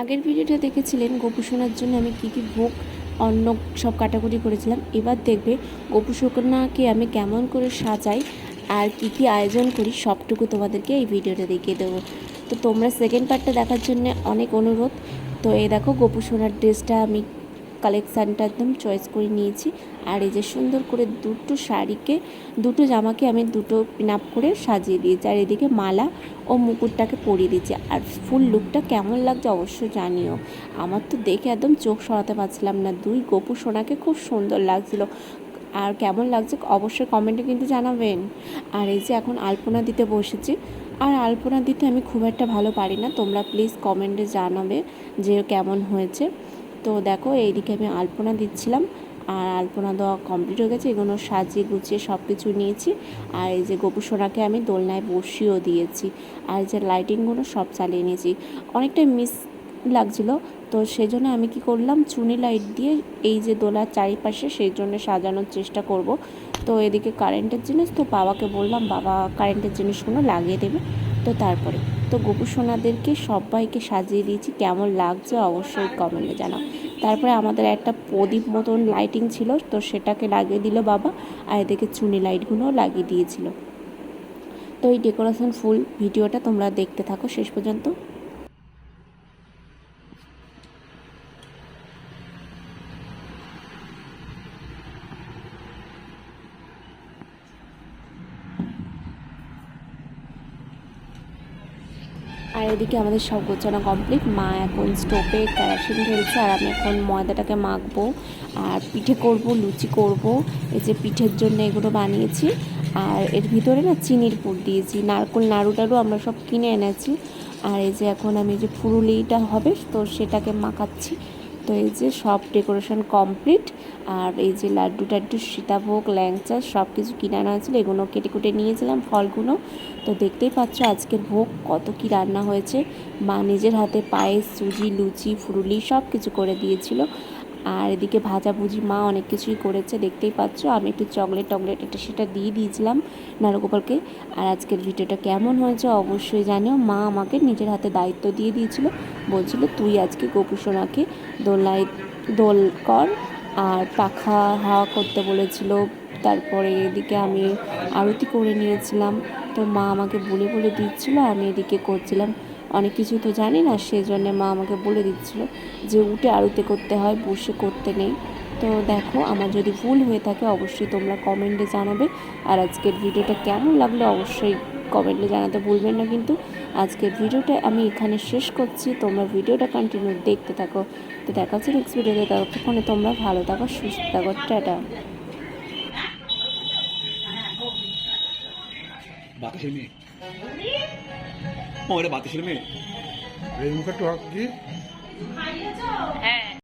আগের ভিডিওটা দেখেছিলেন গপু শোনার জন্য আমি কি কি ভোগ অন্য সব কাটাকুটি করেছিলাম। এবার দেখবে গোপু শোকনাকে আমি কেমন করে সাজাই আর কি কি আয়োজন করি, সবটুকু তোমাদেরকে এই ভিডিওটা দেখিয়ে দেবো। তো তোমরা সেকেন্ড পার্টটা দেখার জন্য অনেক অনুরোধ। তো এই দেখো গোপুসোনার ড্রেসটা আমি কালেকশানটা একদম চয়েস করে নিয়েছি। আর এই যে সুন্দর করে দুটো শাড়িকে, দুটো জামাকে আমি দুটো পিন আপ করে সাজিয়ে দিয়েছি। আর এদিকে মালা ও মুকুটটাকে পরিয়ে দিয়েছি। আর ফুল লুকটা কেমন লাগছে অবশ্যই জানিও। আমার তো দেখে একদম চোখ সরাতে পারছিলাম না। দুই গোপু সোনাকে খুব সুন্দর লাগছিল। আর কেমন লাগছে অবশ্যই কমেন্টে কিন্তু জানাবেন। আর এই যে এখন আলপনা দিতে বসেছি। আর আলপনা দিতে আমি খুব একটা ভালো পারি না। তোমরা প্লিজ কমেন্টে জানাবে যে কেমন হয়েছে। তো দেখো, এইদিকে আমি আলপনা দিচ্ছিলাম আর আলপনা দেওয়া কমপ্লিট হয়ে গেছে। এগুলো সাজিয়ে গুছিয়ে সব কিছু নিয়েছি। আর এই যে গোপু সোনাকে আমি দোলনায় বসিয়েও দিয়েছি। আর যে লাইটিংগুলো সব চালিয়ে নিয়েছি। অনেকটা মিস লাগছিল। তো সেই জন্য আমি কি করলাম, চুনি লাইট দিয়ে এই যে দোলার চারিপাশে সেই জন্য সাজানোর চেষ্টা করব। তো এদিকে কারেন্টের জিনিস, তো বাবাকে বললাম, বাবা কারেন্টের জিনিসগুলো লাগিয়ে দেবে। তো তারপরে তো গোপু সোনাদেরকে সবাইকে সাজিয়ে দিয়েছি। কেমন লাগছে অবশ্যই কমেন্টে জানাও। তারপরে আমাদের একটা প্রদীপ মতন লাইটিং ছিল, তো সেটাকে লাগিয়ে দিল বাবা। আর এদিকে চুনি লাইটগুলোও লাগিয়ে দিয়েছিল। তো এই ডেকোরেশন ফুল ভিডিওটা তোমরা দেখতে থাকো। শেষ পর্যন্ত আর এদিকে আমাদের সব গোছানো কমপ্লিট মা এখন স্টোভে কেরাসিন ঢেলছে আর আমি এখন ময়দাটাকে মাখবো আর পিঠে করব, লুচি করব। এই যে পিঠের জন্য এগুলো বানিয়েছি। আর এর ভিতরে না চিনির পুর দিয়েছি। নারকোল, নাড়ু টাড়ু আমরা সব কিনে এনেছি। আর এই যে এখন আমি যে ফুরুলিটা হবে, তো সেটাকে মাখাচ্ছি। তো এই যে সব ডেকোরেশন কমপ্লিট, আর এই যে লাড্ডু টাড্ডু, সীতাভোগ, ল্যাংচা সব কিছু কিনে আনা হয়েছিল, এগুলো কেটে কুটে নিয়েছিলাম ফলগুলো। তো দেখতেই পাচ্ছ আজকের ভোগ, কত কি রান্না হয়েছে। মা নিজের হাতে পায়েস, সুজি, লুচি, ফুরুলি সব কিছু করে দিয়েছিল। আর এদিকে ভাজাভুজি মা অনেক কিছুই করেছে, দেখতেই পাচ্ছ। আমি একটু চকলেট টকলেট এটা সেটা দিয়ে দিয়েছিলাম নারগোপালকে আর আজকের ভিডিওটা কেমন হয়েছে অবশ্যই জানিও। মা আমাকে নিজের হাতে দায়িত্ব দিয়ে দিয়েছিল। বলছিল, তুই আজকে গোপুসোনাকে দোলায় দোল কর। আর পাখা হাওয়া করতে বলেছিল। তারপরে এদিকে আমি আরতি করে নিয়েছিলাম। তো মা আমাকে বলে বলে দিচ্ছিল, আমি এদিকে করছিলাম। অনেক কিছু তো জানি না সেই জন্যে মা আমাকে বলে দিচ্ছিল যে উঠে আরতি করতে হয়, বসে করতে নেই। তো দেখো, আমার যদি ভুল হয়ে থাকে অবশ্যই তোমরা কমেন্টে জানাবে। আর আজকের ভিডিওটা কেমন লাগল অবশ্যই কমেন্টে জানাতে ভুলবেন না কিন্তু। আজকের ভিডিওটা আমি এখানে শেষ করছি। তোমরা ভিডিওটা কন্টিনিউ দেখতে থাকো। তো দেখা হচ্ছে নেক্সট ভিডিওতে। ততক্ষণে তোমরা ভালো থাকো, সুস্থ থাকো। টাটা। বাতাসের মেয়ে। ও এটা বাতাসের মেয়ে এই মুখে টক কি?